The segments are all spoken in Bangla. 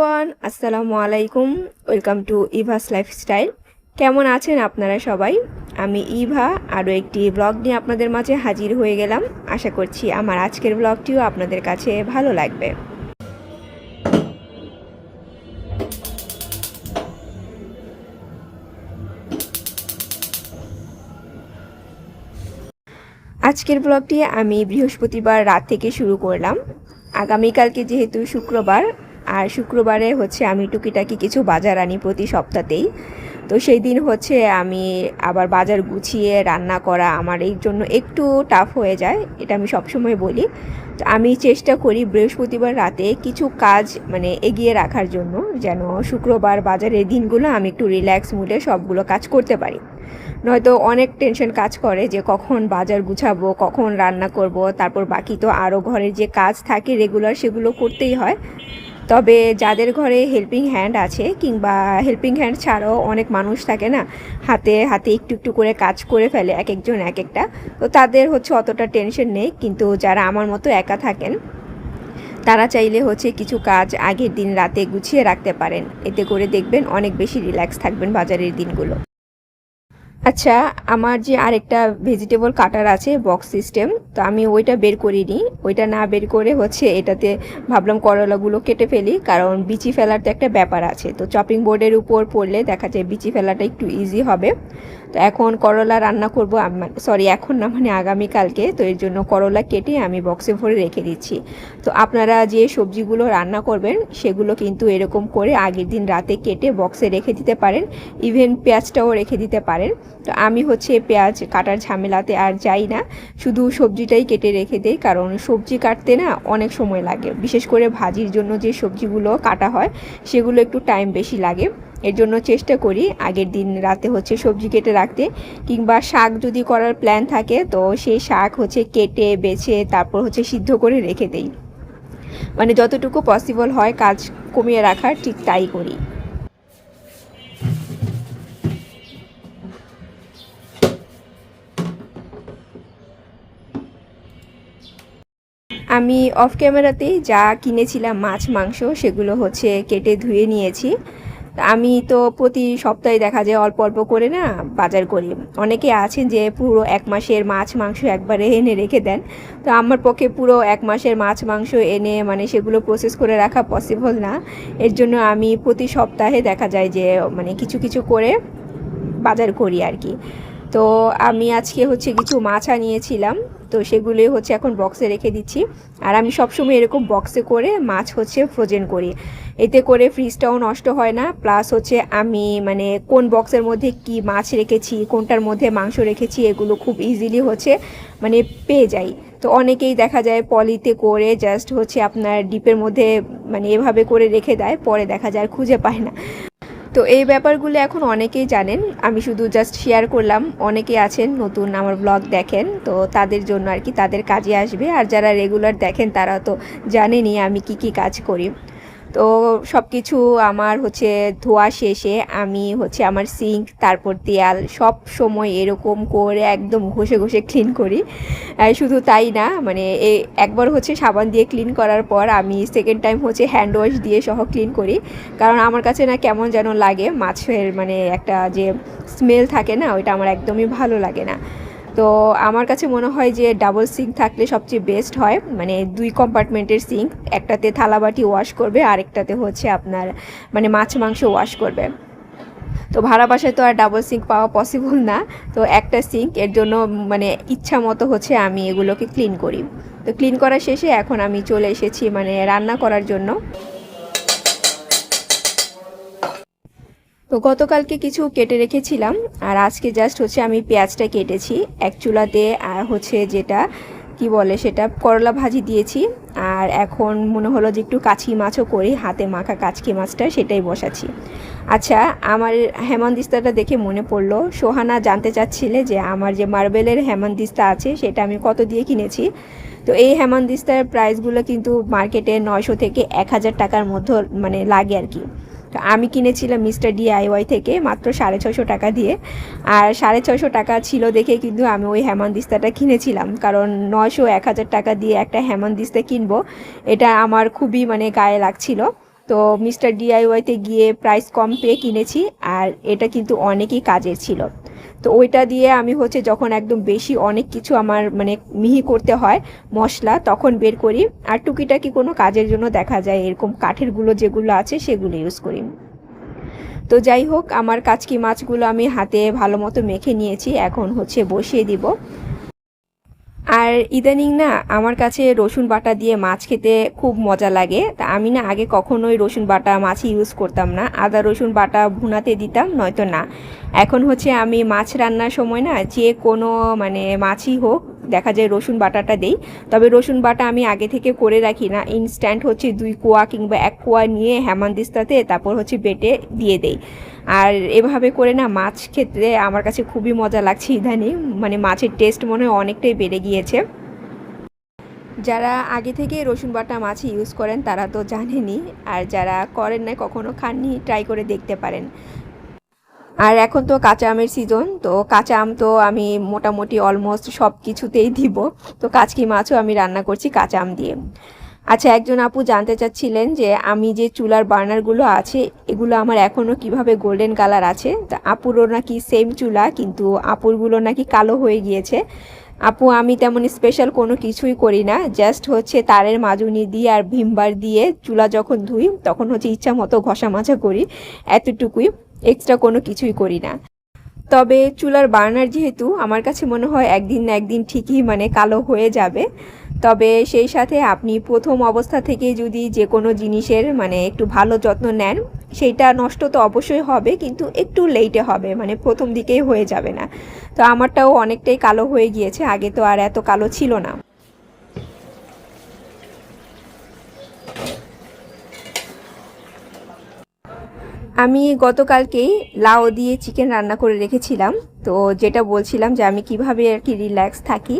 এভরিওয়ান আসসালামু আলাইকুম ওয়েলকাম টু ইভাস লাইফস্টাইল কেমন আছেন আপনারা সবাই? আমি ইভা আরও একটি ব্লগ নিয়ে আপনাদের মাঝে হাজির হয়ে গেলাম। আশা করছি আমার আজকের ব্লগটিও আপনাদের কাছে ভালো লাগবে। আজকের ব্লগটি আমি বৃহস্পতিবার রাত থেকে শুরু করলাম। আগামীকালকে যেহেতু শুক্রবার আর শুক্রবারে হচ্ছে আমি টুকিটাকি কিছু বাজার আনি প্রতি সপ্তাহতেই। তো সেই দিন হচ্ছে আমি আবার বাজার গুছিয়ে রান্না করা আমার এই জন্য একটু টাফ হয়ে যায়, এটা আমি সবসময় বলি। তো আমি চেষ্টা করি বৃহস্পতিবার রাতে কিছু কাজ মানে এগিয়ে রাখার জন্য, যেন শুক্রবার বাজারের দিনগুলো আমি একটু রিল্যাক্স মুডে সবগুলো কাজ করতে পারি। নয়তো অনেক টেনশন কাজ করে যে কখন বাজার গুছাবো, কখন রান্না করব, তারপর বাকি তো আরও ঘরের যে কাজ থাকে রেগুলার সেগুলো করতেই হয়। তবে যাদের ঘরে হেল্পিং হ্যান্ড আছে কিংবা হেল্পিং হ্যান্ড ছাড়াও অনেক মানুষ থাকে না, হাতে হাতে একটু একটু করে কাজ করে ফেলে এক একজন এক একটা, তো তাদের হচ্ছে অতটা টেনশন নেই। কিন্তু যারা আমার মতো একা থাকেন, তারা চাইলে হচ্ছে কিছু কাজ আগের দিন রাতে গুছিয়ে রাখতে পারেন। এতে করে দেখবেন অনেক বেশি রিল্যাক্স থাকবেন বাজারের দিনগুলো। আচ্ছা আমার যে আরেকটা ভেজিটেবল কাটার আছে বক্স সিস্টেম তো আমি ওইটা বের করিনি। ওইটা না বের করে হচ্ছে এটাতে ভাবলাম করলাগুলো কেটে ফেলি, কারণ বিচি ফেলার তো একটা ব্যাপার আছে। তো চপিং বোর্ডের উপর পড়লে দেখা যায় বিচি ফেলাটা একটু ইজি হবে। তো এখন করলা রান্না করব সরি এখন না মানে আগামীকালকে। তো এর জন্য করলা কেটে আমি বক্সে ভরে রেখে দিচ্ছি। তো আপনারা যে সবজিগুলো রান্না করবেন, সেগুলো কিন্তু এরকম করে আগের দিন রাতে কেটে বক্সে রেখে দিতে পারেন। ইভেন পেঁয়াজটাও রেখে দিতে পারেন। তো আমি হচ্ছে পেঁয়াজ কাটার ঝামেলাতে আর যাই না। শুধু সবজিটাই কেটে রেখে দেই, কারণ সবজি কাটতে না অনেক সময় লাগে। বিশেষ করে ভাজির জন্য যে সবজিগুলো কাটা হয়, সেগুলো একটু টাইম বেশি লাগে। এর জন্য চেষ্টা করি। আগের দিন রাতে হচ্ছে সবজি কেটে রাখতে কিংবা শাক যদি করার প্ল্যান থাকে, তো সেই শাক হচ্ছে কেটে, বেছে, তারপর হচ্ছে সিদ্ধ করে রেখে দেই। মানে যতটুকু পসিবল হয় কাজ কমিয়ে রাখার, ঠিক তাই করি। আমি অফ ক্যামেরাতেই যা কিনেছিলাম মাছ, মাংস, সেগুলো হচ্ছে কেটে ধুয়ে নিয়েছি। আমি তো প্রতি সপ্তাহে দেখা যায় অল্প অল্প করে না বাজার করি। অনেকে আছেন যে পুরো এক মাসের মাছ, মাংস একবারে এনে রেখে দেন। তো আমার পক্ষে পুরো এক মাসের মাছ, মাংস এনে মানে সেগুলো প্রসেস করে রাখা পসিবল না। এর জন্য আমি প্রতি সপ্তাহে দেখা যায় যে মানে কিছু কিছু করে বাজার করি আর কি। তো আমি আজকে হচ্ছে কিছু মাছ আনিয়েছিলাম। তো সেগুলোই হচ্ছে এখন বক্সে রেখে দিচ্ছি। আর আমি সবসময় এরকম বক্সে করে মাছ হচ্ছে ফ্রোজেন করি। এতে করে ফ্রিজটাও নষ্ট হয় না। প্লাস হচ্ছে আমি মানে কোন বক্সের মধ্যে কি মাছ রেখেছি, কোনটার মধ্যে মাংস রেখেছি, এগুলো খুব ইজিলি হচ্ছে মানে পেয়ে যাই। তো অনেকেই দেখা যায় পলিতে করে জাস্ট হচ্ছে আপনার ডিপের মধ্যে মানে এভাবে করে রেখে দেয়, পরে দেখা যায় খুঁজে পায় না। তো এই ব্যাপারগুলো এখন অনেকেই জানেন। আমি শুধু জাস্ট শেয়ার করলাম। অনেকে আছেন, নতুন আমার ব্লগ দেখেন, তো তাদের জন্য আর কি তাদের কাজে আসবে। আর যারা রেগুলার দেখেন, তারা তো জানেনই আমি কি কি কাজ করি। তো সব কিছু আমার হচ্ছে ধোয়া শেষে আমি হচ্ছে আমার সিঙ্ক তারপর দেয়াল সব সময় এরকম করে একদম ঘষে ঘষে ক্লিন করি। শুধু তাই না মানে একবার হচ্ছে সাবান দিয়ে ক্লিন করার পর আমি সেকেন্ড টাইম হচ্ছে হ্যান্ড ওয়াশ দিয়ে সহ ক্লিন করি। কারণ আমার কাছে না কেমন যেন লাগে, মাছের মানে একটা যে স্মেল থাকে না, ওইটা আমার একদমই ভালো লাগে না। তো আমার কাছে মনে হয় যে ডাবল সিঙ্ক থাকলে সবচেয়ে বেস্ট হয়। মানে দুই কম্পার্টমেন্টের সিঙ্ক একটাতে থালাবাটি ওয়াশ করবে, আরেকটাতে হচ্ছে আপনার মানে মাছ মাংস ওয়াশ করবে। তো ভাড়া বাসায় তো আর ডাবল সিঙ্ক পাওয়া পসিবল না। তো একটা সিঙ্ক এর জন্য মানে ইচ্ছা মতো হচ্ছে আমি এগুলোকে ক্লিন করি। তো ক্লিন করা শেষে এখন আমি চলে এসেছি মানে রান্না করার জন্য। তো গতকালকে কিছু কেটে রেখেছিলাম, আর আজকে জাস্ট হচ্ছে আমি পেঁয়াজটা কেটেছি। এক চুলাতে হচ্ছে যেটা, কি বলে সেটা, করলা ভাজি দিয়েছি। আর এখন মনে হলো যে একটু কাছি মাছও করি, হাতে মাখা কাচকি মাছটা, সেটাই বসাচ্ছি। আচ্ছা আমার হেমান্দিস্তাটা দেখে মনে পড়ল। সোহানা জানতে চাচ্ছিলে যে আমার যে মার্বেলের হেমান্দিস্তা আছে, সেটা আমি কত দিয়ে কিনেছি। তো এই হেমান্দিস্তার প্রাইসগুলো কিন্তু মার্কেটে নয়শো থেকে এক হাজার টাকার মধ্যে মানে লাগে আর কি। তো আমি কিনেছিলাম মিস্টার ডিআইওয়াই থেকে মাত্র সাড়ে ছশো টাকা দিয়ে। আর সাড়ে ছশো টাকা ছিল দেখে কিন্তু আমি ওই হেমন্দিস্তাটা কিনেছিলাম। কারণ নশো এক হাজার টাকা দিয়ে একটা হেমন্দিস্তা কিনবো, এটা আমার খুবই মানে গায়ে লাগছিল। তো মিস্টার ডিআইওয়াইতে গিয়ে প্রাইস কম পেয়ে কিনেছি, আর এটা কিন্তু অনেকই কাজের ছিল। তো ওইটা দিয়ে আমি হচ্ছে যখন একদম বেশি অনেক কিছু আমার মানে মিহি করতে হয় মশলা, তখন বের করি। আর টুকিটাকি কোনো কাজের জন্য দেখা যায় এরকম কাঠেরগুলো যেগুলো আছে সেগুলো ইউজ করি। তো যাই হোক, আমার কাচকি মাছগুলো আমি হাতে ভালো মতো মেখে নিয়েছি। এখন হচ্ছে বসিয়ে দিব। আর ইদানিং না আমার কাছে রসুন বাটা দিয়ে মাছ খেতে খুব মজা লাগে। তা আমি না আগে কখনোই রসুন বাটা মাছই ইউজ করতাম না। আদা রসুন বাটা ভুনাতে দিতাম, নয়তো না। এখন হচ্ছে আমি মাছ রান্নার সময় না যে কোনো মানে মাছই হোক, দেখা যায় রসুন বাটাটা দেই। তবে রসুন বাটা আমি আগে থেকে করে রাখি না। ইনস্ট্যান্ট হচ্ছে দুই কোয়া কিংবা এক কোয়া নিয়ে হেমানদিস্তাতে, তারপর হচ্ছে বেটে দিয়ে দেই। আর এভাবে করে না মাছ খেতে আমার কাছে খুবই মজা লাগছে ইদানিং। মানে মাছের টেস্ট মনে হয় অনেকটাই বেড়ে গিয়েছে। যারা আগে থেকে রসুন বাটা মাছ ইউজ করেন তারা তো জানেনই, আর যারা করেন না কখনো খাননি ট্রাই করে দেখতে পারেন। আর এখন তো কাঁচা আমের সিজন তো কাঁচা আম তো আমি মোটামুটি অলমোস্ট সব কিছুতেই দিব। তো কাঁচকি মাছও আমি রান্না করছি কাঁচা আম দিয়ে। আচ্ছা একজন আপু জানতে চাচ্ছিলেন যে আমি যে চুলার বার্নারগুলো আছে, এগুলো আমার এখনও কীভাবে গোল্ডেন কালার আছে? তা আপুরও নাকি সেম চুলা, কিন্তু আপুরগুলো নাকি কালো হয়ে গিয়েছে। আপু, আমি তেমন স্পেশাল কোনো কিছুই করি না জাস্ট হচ্ছে তারের মাজুনি দিয়ে আর ভিমবার দিয়ে চুলা যখন ধুই, তখন হচ্ছে ইচ্ছা মতো ঘষা মাজা করি, এতটুকুই এক্সট্রা কোনো কিছুই করি না। তবে চুলার বার্নার যেহেতু, আমার কাছে মনে হয় একদিন না একদিন ঠিকই মানে কালো হয়ে যাবে। তবে সেই সাথে আপনি প্রথম অবস্থা থেকে যদি যে কোনো জিনিসের মানে একটু ভালো যত্ন নেন, সেইটা নষ্ট তো অবশ্যই হবে, কিন্তু একটু লেটে হবে মানে প্রথম দিকেই হয়ে যাবে না। তো আমারটাও অনেকটাই কালো হয়ে গিয়েছে, আগে তো আর এত কালো ছিল না। আমি গতকালকেই লাউ দিয়ে চিকেন রান্না করে রেখেছিলাম, তো যেটা বলছিলাম যে আমি কীভাবে আর কি রিল্যাক্স থাকি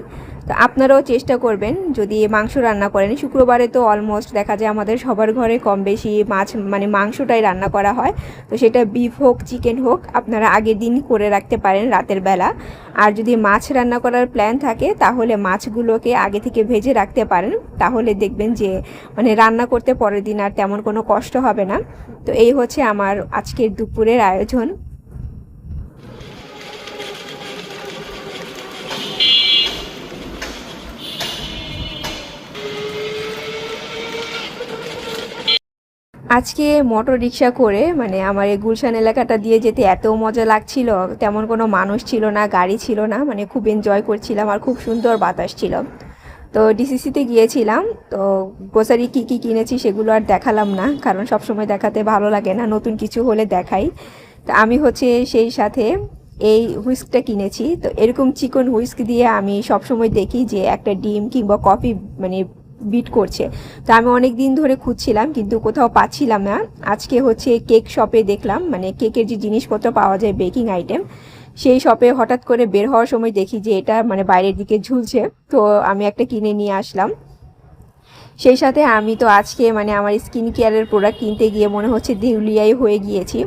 তো আপনারাও চেষ্টা করবেন যদি মাংস রান্না করেন। শুক্রবারে তো অলমোস্ট দেখা যায় আমাদের সবার ঘরে কম বেশি মাছ মানে মাংসটাই রান্না করা হয়। তো সেটা বিফ হোক চিকেন হোক, আপনারা আগের দিন করে রাখতে পারেন রাতের বেলা। আর যদি মাছ রান্না করার প্ল্যান থাকে, তাহলে মাছগুলোকে আগে থেকে ভেজে রাখতে পারেন। তাহলে দেখবেন যে মানে রান্না করতে পরের দিন আর তেমন কোনো কষ্ট হবে না। তো এই হচ্ছে আমার আজকের দুপুরের আয়োজন। আজকে মোটর রিক্সা করে মানে আমার এই গুলশান এলাকাটা দিয়ে যেতে এত মজা লাগছিল। তেমন কোনো মানুষ ছিল না, গাড়ি ছিল না মানে খুব এনজয় করছিলাম আর খুব সুন্দর বাতাস ছিল। তো ডিসিসিতে গিয়েছিলাম, তো গ্রোসারি কী কী কিনেছি সেগুলো আর দেখালাম না, কারণ সব সময় দেখাতে ভালো লাগে না, নতুন কিছু হলে দেখাই। তো আমি হচ্ছে সেই সাথে এই হুইস্কটা কিনেছি, তো এরকম চিকন হুইস্ক দিয়ে আমি সবসময় দেখি যে একটা ডিম কিংবা কফি মানে বিট করছে। তো আমি অনেক দিন ধরে খুঁজছিলাম, কিন্তু কোথাও পাচ্ছিলাম না। আজকে হচ্ছে কেক শপে দেখলাম মানে কেকের যে জিনিসপত্র পাওয়া যায় বেকিং আইটেম সেই শপে হঠাৎ করে বের হওয়ার সময় দেখি যে এটা মানে বাইরের দিকে ঝুলছে। তো আমি একটা কিনে নিয়ে আসলাম। সেই সাথে আমি তো আজকে মানে আমার স্কিন কেয়ারের প্রোডাক্ট কিনতে গিয়ে মনে হচ্ছে দেউলিয়াই হয়ে গিয়েছি।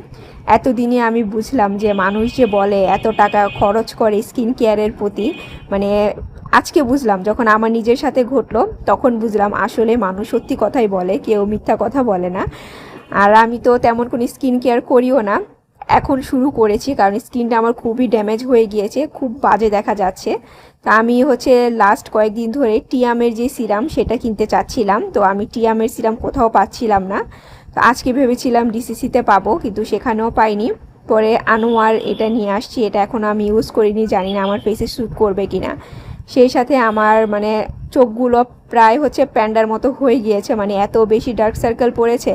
এতদিনে আমি বুঝলাম যে মানুষ যে বলে এত টাকা খরচ করে স্কিন কেয়ারের প্রতি মানে আজকে বুঝলাম, যখন আমার নিজের সাথে ঘটলো, তখন বুঝলাম আসলে মানুষ সত্যি কথাই বলে, কেউ মিথ্যা কথা বলে না। আর আমি তো তেমন কোনো স্কিন কেয়ার করিও না। এখন শুরু করেছি, কারণ স্কিনটা আমার খুবই ড্যামেজ হয়ে গিয়েছে, খুব বাজে দেখা যাচ্ছে। তা আমি হচ্ছে লাস্ট কয়েকদিন ধরে টিয়ামের যে সিরাম সেটা কিনতে চাচ্ছিলাম। তো আমি টিয়ামের সিরাম কোথাও পাচ্ছিলাম না। তো আজকে ভেবেছিলাম ডিসিসিতে পাবো, কিন্তু সেখানেও পাইনি। পরে আনোয়ার এটা নিয়ে আসছি, এটা এখন আমি ইউজ করিনি, জানি না আমার ফেসে স্যুট করবে কিনা। সেই সাথে আমার মানে চোখগুলো প্রায় হচ্ছে প্যান্ডার মতো হয়ে গিয়েছে মানে এত বেশি ডার্ক সার্কেল পড়েছে।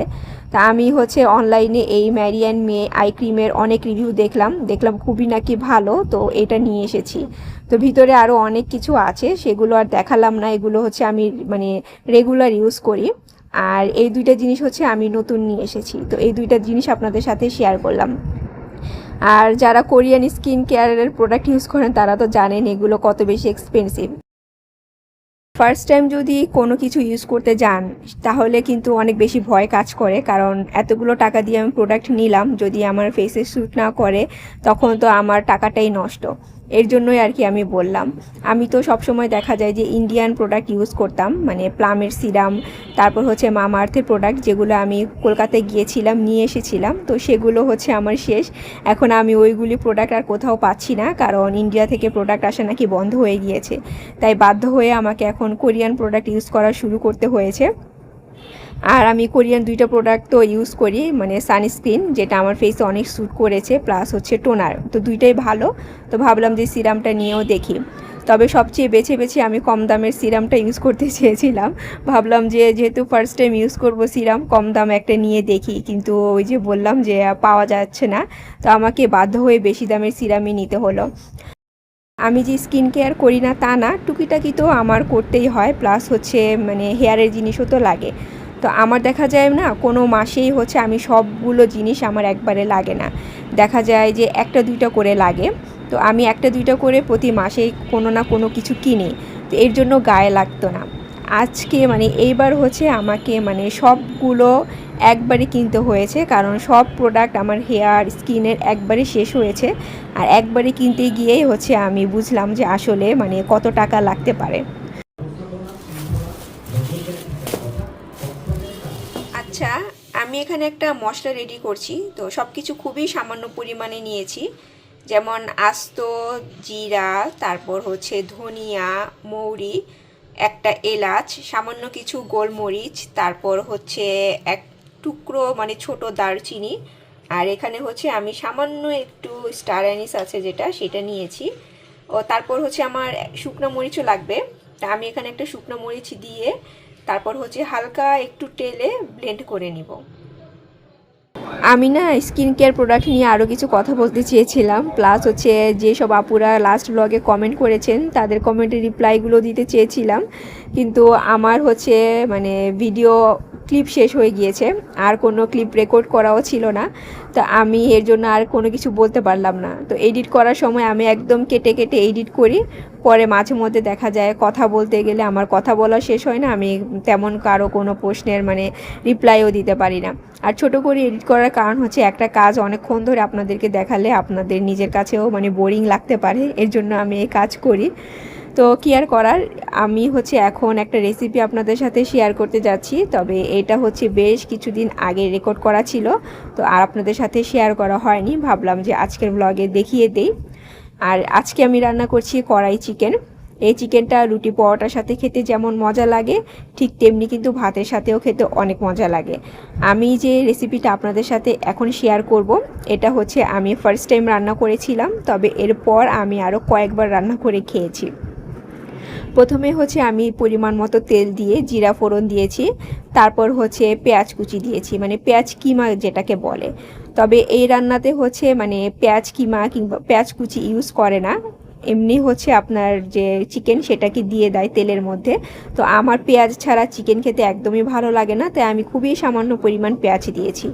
তা আমি হচ্ছে অনলাইনে এই ম্যারিয়ান মেয়ে আই ক্রিমের অনেক রিভিউ দেখলাম দেখলাম খুবই নাকি ভালো, তো এটা নিয়ে এসেছি। তো ভিতরে আরও অনেক কিছু আছে, সেগুলো আর দেখালাম না, এগুলো হচ্ছে আমি মানে রেগুলার ইউজ করি। আর এই দুইটা জিনিস হচ্ছে আমি নতুন নিয়ে এসেছি, তো এই দুইটা জিনিস আপনাদের সাথে শেয়ার করলাম। আর যারা কোরিয়ান স্কিন কেয়ারের প্রোডাক্ট ইউজ করেন, তারা তো জানেন এগুলো কত বেশি এক্সপেন্সিভ ফার্স্ট টাইম যদি কোনো কিছু ইউজ করতে যান, তাহলে কিন্তু অনেক বেশি ভয় কাজ করে। কারণ এতগুলো টাকা দিয়ে আমি প্রোডাক্ট নিলাম, যদি আমার ফেসে স্যুট না করে, তখন তো আমার টাকাটাই নষ্ট। এর জন্যই আর কি আমি বললাম। আমি তো সব সময় দেখা যায় যে ইন্ডিয়ান প্রোডাক্ট ইউজ করতাম মানে প্লামের সিরাম তারপর হচ্ছে মামা আর্থের প্রোডাক্ট যেগুলো আমি কলকাতায় গিয়েছিলাম, নিয়ে এসেছিলাম। তো সেগুলো হচ্ছে আমার শেষ। এখন আমি ওইগুলি প্রোডাক্ট আর কোথাও পাচ্ছি না, কারণ ইন্ডিয়া থেকে প্রোডাক্ট আসা নাকি বন্ধ হয়ে গিয়েছে। তাই বাধ্য হয়ে আমাকে এখন কোরিয়ান প্রোডাক্ট ইউজ করা শুরু করতে হয়েছে। আর আমি কোরিয়ান দুইটা প্রোডাক্ট তো ইউজ করি মানে সানস্ক্রিন যেটা আমার ফেসে অনেক স্যুট করেছে প্লাস হচ্ছে টোনার তো দুইটাই ভালো। তো ভাবলাম যে সিরামটা নিয়েও দেখি। তবে সবচেয়ে বেছে বেছে আমি কম দামের সিরামটা ইউজ করতে চেয়েছিলাম। ভাবলাম যে যেহেতু ফার্স্ট টাইম ইউজ করব সিরাম কম দাম একটা নিয়ে দেখি। কিন্তু ওই যে বললাম যে পাওয়া যাচ্ছে না, তো আমাকে বাধ্য হয়ে বেশি দামের সিরামই নিতে হলো। আমি যে স্কিন কেয়ার করি না তা না, টুকিটাকি তো আমার করতেই হয় প্লাস হচ্ছে মানে হেয়ারের জিনিসও তো লাগে। তো আমার দেখা যায় না, কোনো মাসেই হচ্ছে আমি সবগুলো জিনিস আমার একবারে লাগে না। দেখা যায় যে একটা দুইটা করে লাগে, তো আমি একটা দুইটা করে প্রতি মাসেই কোনো না কোনো কিছু কিনি, তো এর জন্য গায়ে লাগতো না। আজকে মানে এইবার হচ্ছে আমাকে মানে সবগুলো একবারে কিনতে হয়েছে, কারণ সব প্রোডাক্ট আমার হেয়ার স্কিনের একবারে শেষ হয়েছে। আর একবারে কিনতে গিয়েই হচ্ছে আমি বুঝলাম যে আসলে মানে কত টাকা লাগতে পারে। এখানে একটা মশলা রেডি করছি। তো সব কিছু খুবই সামান্য পরিমাণে নিয়েছি। যেমন আস্ত, জিরা, তারপর হচ্ছে ধনিয়া, মৌরি, একটা এলাচ, সামান্য কিছু গোলমরিচ, তারপর হচ্ছে এক টুকরো মানে ছোট দারচিনি। আর এখানে হচ্ছে আমি সামান্য একটু স্টার অ্যানিস আছে যেটা, সেটা নিয়েছি। ও তারপর হচ্ছে আমার শুকনো মরিচও লাগবে। তা আমি এখানে একটা শুকনো মরিচ দিয়ে তারপর হচ্ছে হালকা একটু টেলে ব্লেন্ড করে নিব। আমি না স্কিন কেয়ার প্রোডাক্ট নিয়ে আরও কিছু কথা বলতে চেয়েছিলাম। প্লাস হচ্ছে যেসব আপুরা লাস্ট ব্লগে কমেন্ট করেছেন, তাদের কমেন্টের রিপ্লাইগুলো দিতে চেয়েছিলাম। কিন্তু আমার হচ্ছে মানে ভিডিও ক্লিপ শেষ হয়ে গিয়েছে, আর কোনো ক্লিপ রেকর্ড করাও ছিল না। তো আমি এর জন্য আর কোনো কিছু বলতে পারলাম না। তো এডিট করার সময় আমি একদম কেটে কেটে এডিট করি পরে মাঝে মধ্যে দেখা যায়, কথা বলতে গেলে আমার কথা বলা শেষ হয় না, আমি তেমন কারও কোনো প্রশ্নের মানে রিপ্লাইও দিতে পারি না। আর ছোট করে এডিট করার কারণ হচ্ছে একটা কাজ অনেকক্ষণ ধরে আপনাদেরকে দেখালে আপনাদের নিজের কাছেও মানে বোরিং লাগতে পারে, এর জন্য আমি এই কাজ করি। তো কি আর করার, আমি হচ্ছে এখন একটা রেসিপি আপনাদের সাথে শেয়ার করতে যাচ্ছি, তবে এটা হচ্ছে বেশ কিছুদিন আগে রেকর্ড করা ছিল, তো আর আপনাদের সাথে শেয়ার করা হয়নি, ভাবলাম যে আজকের ব্লগে দেখিয়ে দেই। আর আজকে আমি রান্না করছি কড়াই চিকেন। এই চিকেনটা রুটি পরোটার সাথে খেতে যেমন মজা লাগে, ঠিক তেমনি কিন্তু ভাতের সাথেও খেতে অনেক মজা লাগে। আমি যে রেসিপিটা আপনাদের সাথে এখন শেয়ার করব, এটা হচ্ছে আমি ফার্স্ট টাইম রান্না করেছিলাম, তবে এরপর আমি আরও কয়েকবার রান্না করে খেয়েছি। প্রথমে হচ্ছে আমি পরিমাণ মতো তেল দিয়ে জিরা ফোড়ন দিয়েছি, তারপর হচ্ছে পেঁয়াজ কুচি দিয়েছি মানে পেঁয়াজ কিমা যেটাকে বলে। তবে এই রান্নাতে হচ্ছে মানে পেঁয়াজ কিমা কিংবা পেঁয়াজ কুচি ইউজ করে না। এমনি হচ্ছে আপনার যে চিকেন সেটাকে দিয়ে দেয় তেলের মধ্যে। তো আমার পেঁয়াজ ছাড়া চিকেন খেতে একদমই ভালো লাগে না, তাই আমি খুবই সামান্য পরিমাণ পেঁয়াজ দিয়েছি।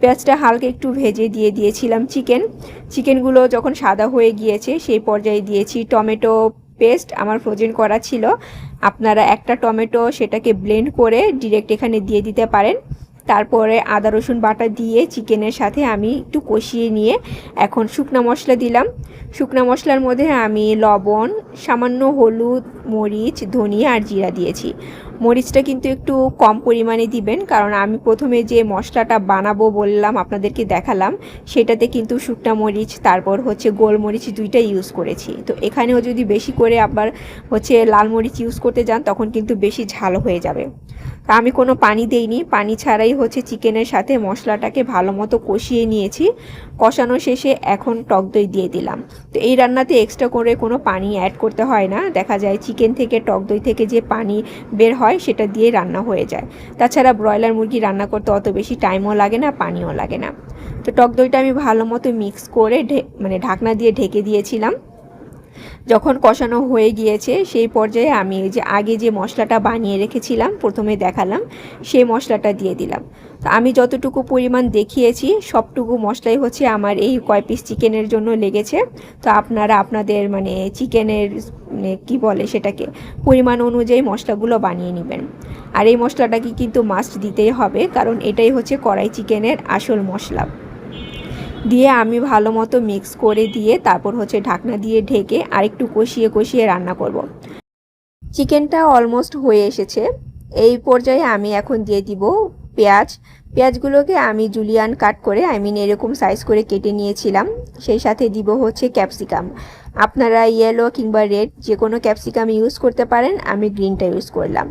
পেঁয়াজটা হালকা একটু ভেজে দিয়ে দিয়েছিলাম চিকেন চিকেনগুলো যখন সাদা হয়ে গিয়েছে, সেই পর্যায়ে দিয়েছি টমেটো পেস্ট আমার ফ্রোজেন করা ছিল। আপনারা একটা টমেটো সেটাকে ব্লেন্ড করে ডিরেক্ট এখানে দিয়ে দিতে পারেন। তারপরে আদা, রসুন বাটা দিয়ে চিকেনের সাথে আমি একটু কষিয়ে নিয়ে এখন শুকনো মশলা দিলাম। শুকনো মশলার মধ্যে আমি লবণ, সামান্য হলুদ, মরিচ, ধনিয়া আর জিরা দিয়েছি। মরিচটা কিন্তু একটু কম পরিমাণে দিবেন, কারণ আমি প্রথমে যে মশলাটা বানাবো বললাম, আপনাদেরকে দেখালাম, সেটাতে কিন্তু শুকনা মরিচ, তারপর হচ্ছে গোলমরিচ দুইটাই ইউজ করেছি। তো এখানেও যদি বেশি করে আবার হচ্ছে লাল মরিচ ইউজ করতে যান, তখন কিন্তু বেশি ঝাল হয়ে যাবে। আমি কোনো পানি দেইনি। পানি ছাড়াই হচ্ছে চিকেনের সাথে মশলাটাকে ভালো মতো কষিয়ে নিয়েছি। কষানো শেষে এখন টক দই দিয়ে দিলাম। তো এই রান্নাতে এক্সট্রা করে কোনো পানি অ্যাড করতে হয় না। দেখা যায় চিকেন থেকে টক দই থেকে যে পানি বের হয়, সেটা দিয়ে রান্না হয়ে যায়। তাছাড়া ব্রয়লার মুরগি রান্না করতে অত বেশি টাইমও লাগে না, পানিও লাগে না। তো টক দইটা আমি ভালো মতো মিক্স করে মানে ঢাকনা দিয়ে ঢেকে দিয়েছিলাম। যখন কষানো হয়ে গিয়েছে, সেই পর্যায়ে আমি এই যে আগে যে মশলাটা বানিয়ে রেখেছিলাম, প্রথমে দেখালাম, সেই মশলাটা দিয়ে দিলাম। তো আমি যতটুকু পরিমাণ দেখিয়েছি, সবটুকু মশলাই হচ্ছে আমার এই কয় পিস চিকেনের জন্য লেগেছে। তো আপনারা আপনাদের মানে চিকেনের মানে কী বলে সেটাকে, পরিমাণ অনুযায়ী মশলাগুলো বানিয়ে নেবেন। আর এই মশলাটাকে কিন্তু মাস্ট দিতেই হবে, কারণ এটাই হচ্ছে কড়াই চিকেনের আসল মশলা। দিয়ে আমি ভালো মতো মিক্স করে দিয়ে তারপর হচ্ছে ঢাকনা দিয়ে ঢেকে আরেকটু কষিয়ে কষিয়ে রান্না করব। চিকেনটা অলমোস্ট হয়ে এসেছে। এই পর্যায়ে আমি এখন দিয়ে দিব পেঁয়াজ। পেঁয়াজগুলোকে আমি জুলিয়ান কাট করে আই মিন এরকম সাইজ করে কেটে নিয়েছিলাম। সেই সাথে দিব হচ্ছে ক্যাপসিকাম আপনারা ইয়েলো কিংবা রেড যে কোনো ক্যাপসিকাম ইউজ করতে পারেন, আমি গ্রিনটা ইউজ করলাম।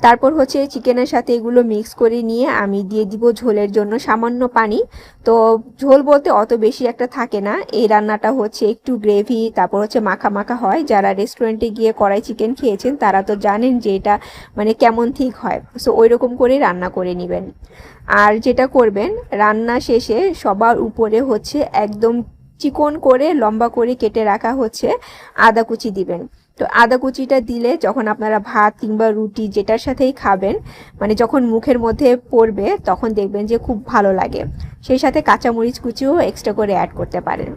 তারপর হচ্ছে চিকেনের সাথে এগুলো মিক্স করে নিয়ে আমি দিয়ে দিব ঝোলের জন্য সামান্য পানি। তো ঝোল বলতে অত বেশি একটা থাকে না। এই রান্নাটা হচ্ছে একটু গ্রেভি তারপর হচ্ছে মাখা মাখা হয়। যারা রেস্টুরেন্টে গিয়ে কড়াই চিকেন খেয়েছেন, তারা তো জানেন যে এটা মানে কেমন ঠিক হয়। সো ওই রকম করে রান্না করে নেবেন। আর যেটা করবেন, রান্না শেষে সবার উপরে হচ্ছে একদম চিকন করে লম্বা করে কেটে রাখা হচ্ছে আদা কুচি দিবেন। তো আদা কুচিটা দিলে যখন আপনারা ভাত কিংবা রুটি যেটার সাথেই খাবেন মানে যখন মুখের মধ্যে পড়বে, তখন দেখবেন যে খুব ভালো লাগে। সেই সাথে কাঁচামরিচ কুচিও এক্সট্রা করে অ্যাড করতে পারেন।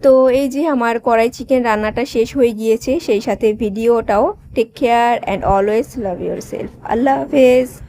তো এই যে আমার কড়াই চিকেন রান্নাটা শেষ হয়ে গিয়েছে, সেই সাথে ভিডিওটাও take care and always love yourself আল্লাহ হাফেজ।